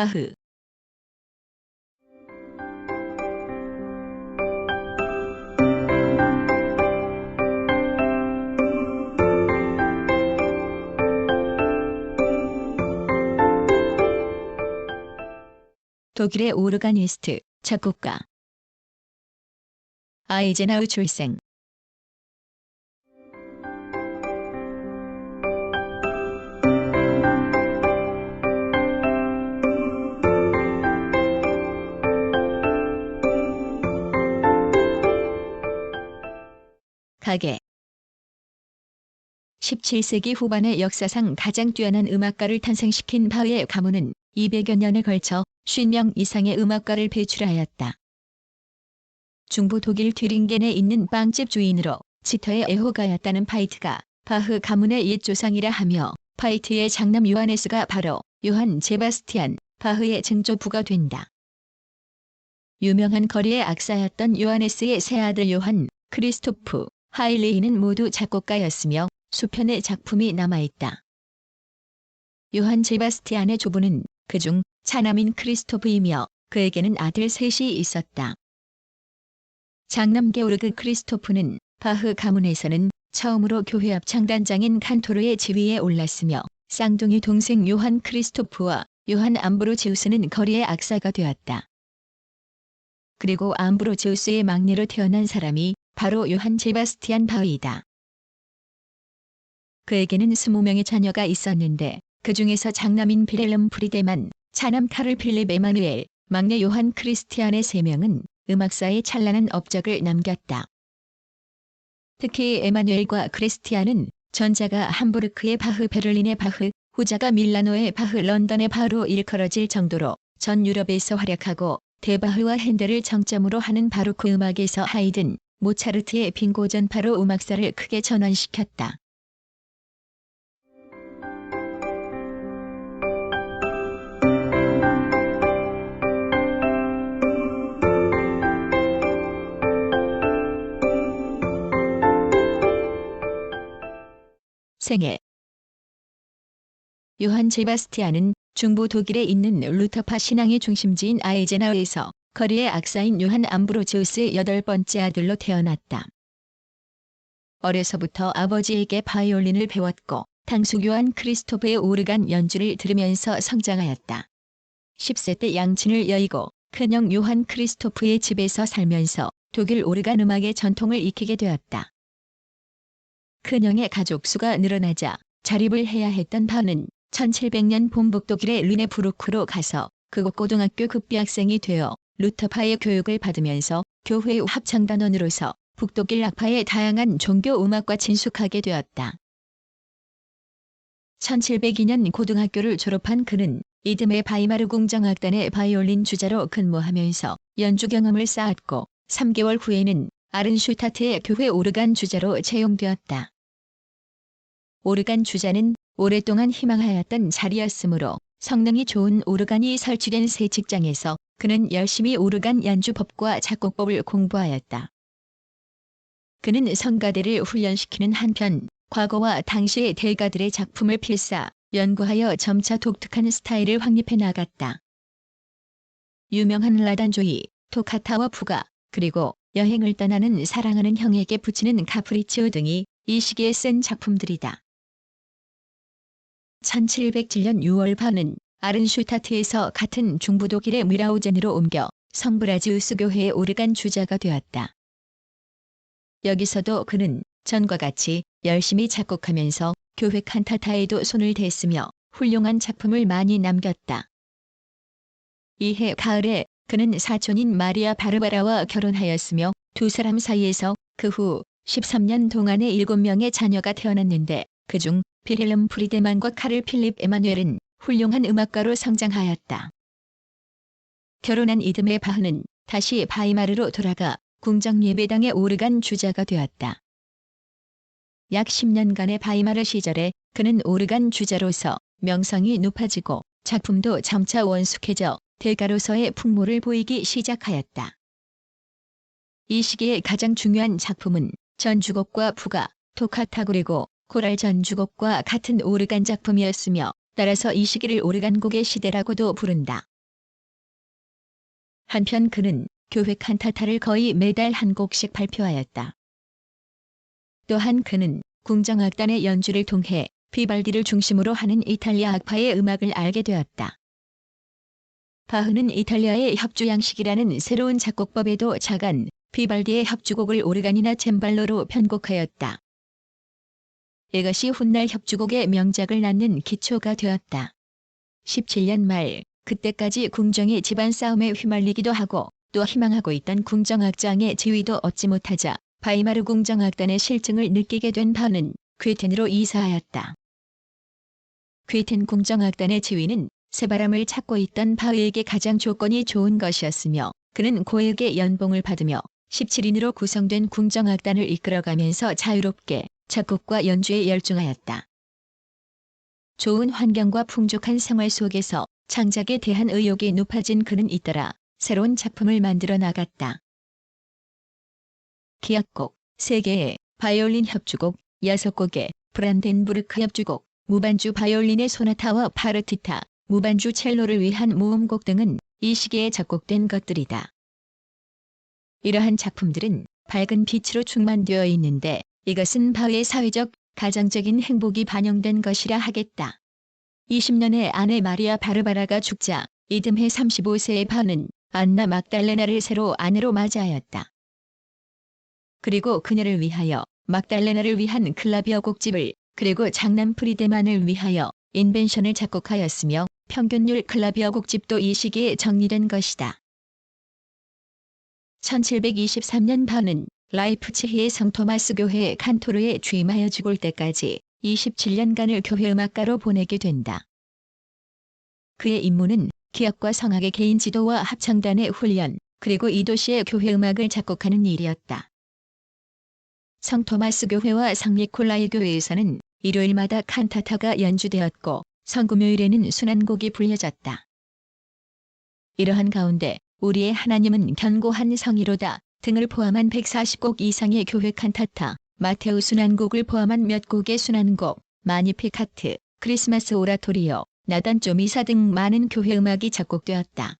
바흐. 독일의 오르가니스트, 작곡가. 아이제나우 출생 가게 17세기 후반의 역사상 가장 뛰어난 음악가를 탄생시킨 바흐의 가문은 200여 년에 걸쳐 50명 이상의 음악가를 배출하였다. 중부 독일 튜링겐에 있는 빵집 주인으로 지터의 애호가였다는 파이트가 바흐 가문의 옛 조상이라 하며 파이트의 장남 요하네스가 바로 요한 제바스티안 바흐의 증조부가 된다. 유명한 거리의 악사였던 요하네스의 새 아들 요한 크리스토프 하일레이는 모두 작곡가였으며 수편의 작품이 남아있다. 요한 제바스티안의 조부는 그중 차남인 크리스토프이며 그에게는 아들 셋이 있었다. 장남 게오르그 크리스토프는 바흐 가문에서는 처음으로 교회 앞 창단장인 칸토르의 지위에 올랐으며 쌍둥이 동생 요한 크리스토프와 요한 암브로지우스는 거리의 악사가 되었다. 그리고 암브로지우스의 막내로 태어난 사람이 바로 요한 제바스티안 바흐이다. 그에게는 20명의 자녀가 있었는데 그 중에서 장남인 비렐름 프리데만, 차남 카를 필립 에마누엘, 막내 요한 크리스티안의 3명은 음악사에 찬란한 업적을 남겼다. 특히 에마누엘과 크리스티안은 전자가 함부르크의 바흐 베를린의 바흐, 후자가 밀라노의 바흐 런던의 바흐로 일컬어질 정도로 전 유럽에서 활약하고 대바흐와 핸델을 정점으로 하는 바로크 음악에서 하이든, 모차르트의 빙고 전파로 음악사를 크게 전환시켰다. 생애 요한 제바스티안은 중부 독일에 있는 루터파 신앙의 중심지인 아이제나우에서 거리의 악사인 요한 암브로지우스의 여덟 번째 아들로 태어났다. 어려서부터 아버지에게 바이올린을 배웠고 당숙 요한 크리스토프의 오르간 연주를 들으면서 성장하였다. 10세 때 양친을 여의고 큰형 요한 크리스토프의 집에서 살면서 독일 오르간 음악의 전통을 익히게 되었다. 큰형의 가족 수가 늘어나자 자립을 해야 했던 바는 1700년 본북독일의 르네부르크로 가서 그곳 고등학교 급비학생이 되어 루터파의 교육을 받으면서 교회 합창단원으로서 북독일 악파의 다양한 종교 음악과 친숙하게 되었다. 1702년 고등학교를 졸업한 그는 이듬해 바이마르 궁정악단의 바이올린 주자로 근무하면서 연주 경험을 쌓았고 3개월 후에는 아른슈타트의 교회 오르간 주자로 채용되었다. 오르간 주자는 오랫동안 희망하였던 자리였으므로 성능이 좋은 오르간이 설치된 새 직장에서 그는 열심히 오르간 연주법과 작곡법을 공부하였다. 그는 성가대를 훈련시키는 한편 과거와 당시의 대가들의 작품을 필사 연구하여 점차 독특한 스타일을 확립해 나갔다. 유명한 라단조이, 토카타와 부가, 그리고 여행을 떠나는 사랑하는 형에게 붙이는 카프리치오 등이 이 시기에 쓴 작품들이다. 1707년 6월 반은 아른슈타트에서 같은 중부 독일의 미라우젠으로 옮겨 성브라지우스 교회의 오르간 주자가 되었다. 여기서도 그는 전과 같이 열심히 작곡하면서 교회 칸타타에도 손을 댔으며 훌륭한 작품을 많이 남겼다. 이해 가을에 그는 사촌인 마리아 바르바라와 결혼하였으며 두 사람 사이에서 그 후 13년 동안에 7명의 자녀가 태어났는데 그중 비헬름 프리데만과 카를 필립 에마누엘은 훌륭한 음악가로 성장하였다. 결혼한 이듬해 바흐는 다시 바이마르로 돌아가 궁정 예배당의 오르간 주자가 되었다. 약 10년간의 바이마르 시절에 그는 오르간 주자로서 명성이 높아지고 작품도 점차 원숙해져 대가로서의 풍모를 보이기 시작하였다. 이 시기의 가장 중요한 작품은 전주곡과 부가, 토카타 그리고 코랄 전주곡과 같은 오르간 작품이었으며 따라서 이 시기를 오르간곡의 시대라고도 부른다. 한편 그는 교회 칸타타를 거의 매달 한 곡씩 발표하였다. 또한 그는 궁정악단의 연주를 통해 비발디를 중심으로 하는 이탈리아 악파의 음악을 알게 되었다. 바흐는 이탈리아의 협주 양식이라는 새로운 작곡법에도 자간 비발디의 협주곡을 오르간이나 젬발로로 편곡하였다. 이것이 훗날 협주곡의 명작을 낳는 기초가 되었다. 17년 말 그때까지 궁정의 집안 싸움에 휘말리기도 하고 또 희망하고 있던 궁정악장의 지위도 얻지 못하자 바이마르 궁정악단의 실증을 느끼게 된 바흐는 괴텐으로 이사하였다. 괴텐 궁정악단의 지위는 새바람을 찾고 있던 바흐에게 가장 조건이 좋은 것이었으며 그는 고액의 연봉을 받으며 17인으로 구성된 궁정악단을 이끌어가면서 자유롭게 작곡과 연주에 열중하였다. 좋은 환경과 풍족한 생활 속에서 창작에 대한 의욕이 높아진 그는 잇따라 새로운 작품을 만들어 나갔다. 기악곡 3개의 바이올린 협주곡 6곡의 브란덴부르크 협주곡 무반주 바이올린의 소나타와 파르티타 무반주 첼로를 위한 모음곡 등은 이 시기에 작곡된 것들이다. 이러한 작품들은 밝은 빛으로 충만되어 있는데 이것은 바흐의 사회적, 가정적인 행복이 반영된 것이라 하겠다. 20년의 아내 마리아 바르바라가 죽자 이듬해 35세의 바흐는 안나 막달레나를 새로 아내로 맞이하였다. 그리고 그녀를 위하여 막달레나를 위한 클라비어 곡집을 그리고 장남 프리데만을 위하여 인벤션을 작곡하였으며 평균율 클라비어 곡집도 이 시기에 정리된 것이다. 1723년 바흐는 라이프치히의 성토마스 교회 칸토르에 취임하여 죽을 때까지 27년간을 교회 음악가로 보내게 된다. 그의 임무는 기악과 성악의 개인 지도와 합창단의 훈련, 그리고 이 도시의 교회 음악을 작곡하는 일이었다. 성토마스 교회와 상리콜라이 교회에서는 일요일마다 칸타타가 연주되었고 성금요일에는 순환곡이 불려졌다. 이러한 가운데 우리의 하나님은 견고한 성이로다 등을 포함한 140곡 이상의 교회 칸타타, 마테우 순환곡을 포함한 몇 곡의 순환곡, 마니피카트, 크리스마스 오라토리오, 나단 쪼미사 등 많은 교회 음악이 작곡되었다.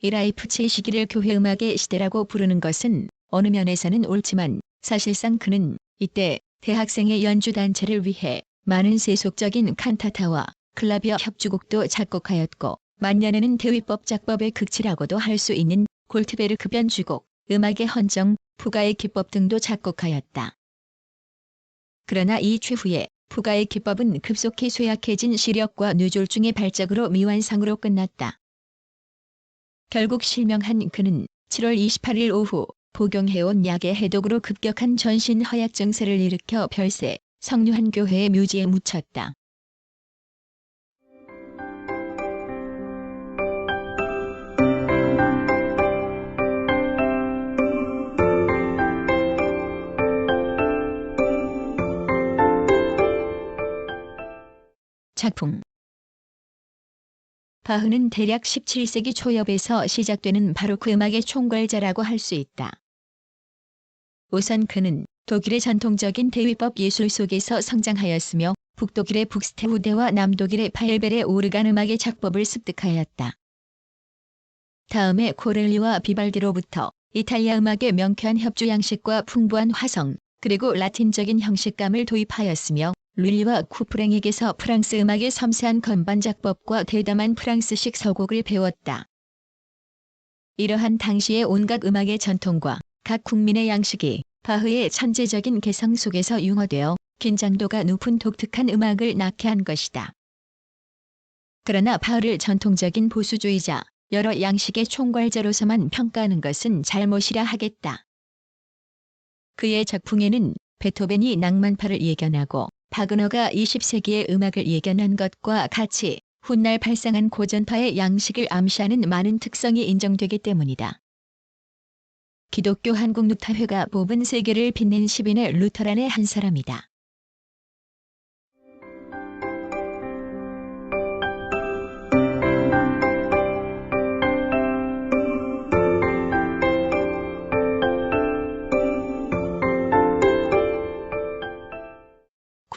이 라이프치의 시기를 교회 음악의 시대라고 부르는 것은 어느 면에서는 옳지만 사실상 그는 이때 대학생의 연주단체를 위해 많은 세속적인 칸타타와 클라비어 협주곡도 작곡하였고 만년에는 대위법 작법의 극치라고도 할 수 있는 골트베르크 변주곡, 음악의 헌정, 푸가의 기법 등도 작곡하였다. 그러나 이 최후에 푸가의 기법은 급속히 쇠약해진 시력과 뇌졸중의 발작으로 미완성으로 끝났다. 결국 실명한 그는 7월 28일 오후 복용해온 약의 해독으로 급격한 전신 허약 증세를 일으켜 별세 성류한 교회의 묘지에 묻혔다. 작품 바흐는 대략 17세기 초엽에서 시작되는 바로크 음악의 총괄자라고 할 수 있다. 우선 그는 독일의 전통적인 대위법 예술 속에서 성장하였으며 북독일의 북스테후대와 남독일의 파엘벨의 오르간 음악의 작법을 습득하였다. 다음에 코렐리와 비발디로부터 이탈리아 음악의 명쾌한 협주 양식과 풍부한 화성, 그리고 라틴적인 형식감을 도입하였으며 룰리와 쿠프랭에게서 프랑스 음악의 섬세한 건반 작법과 대담한 프랑스식 서곡을 배웠다. 이러한 당시의 온갖 음악의 전통과 각 국민의 양식이 바흐의 천재적인 개성 속에서 융화되어 긴장도가 높은 독특한 음악을 낳게 한 것이다. 그러나 바흐를 전통적인 보수주의자, 여러 양식의 총괄자로서만 평가하는 것은 잘못이라 하겠다. 그의 작품에는 베토벤이 낭만파를 예견하고 바그너가 20세기의 음악을 예견한 것과 같이 훗날 발상한 고전파의 양식을 암시하는 많은 특성이 인정되기 때문이다. 기독교 한국루터회가 뽑은 세계를 빛낸 10인의 루터란의 한 사람이다.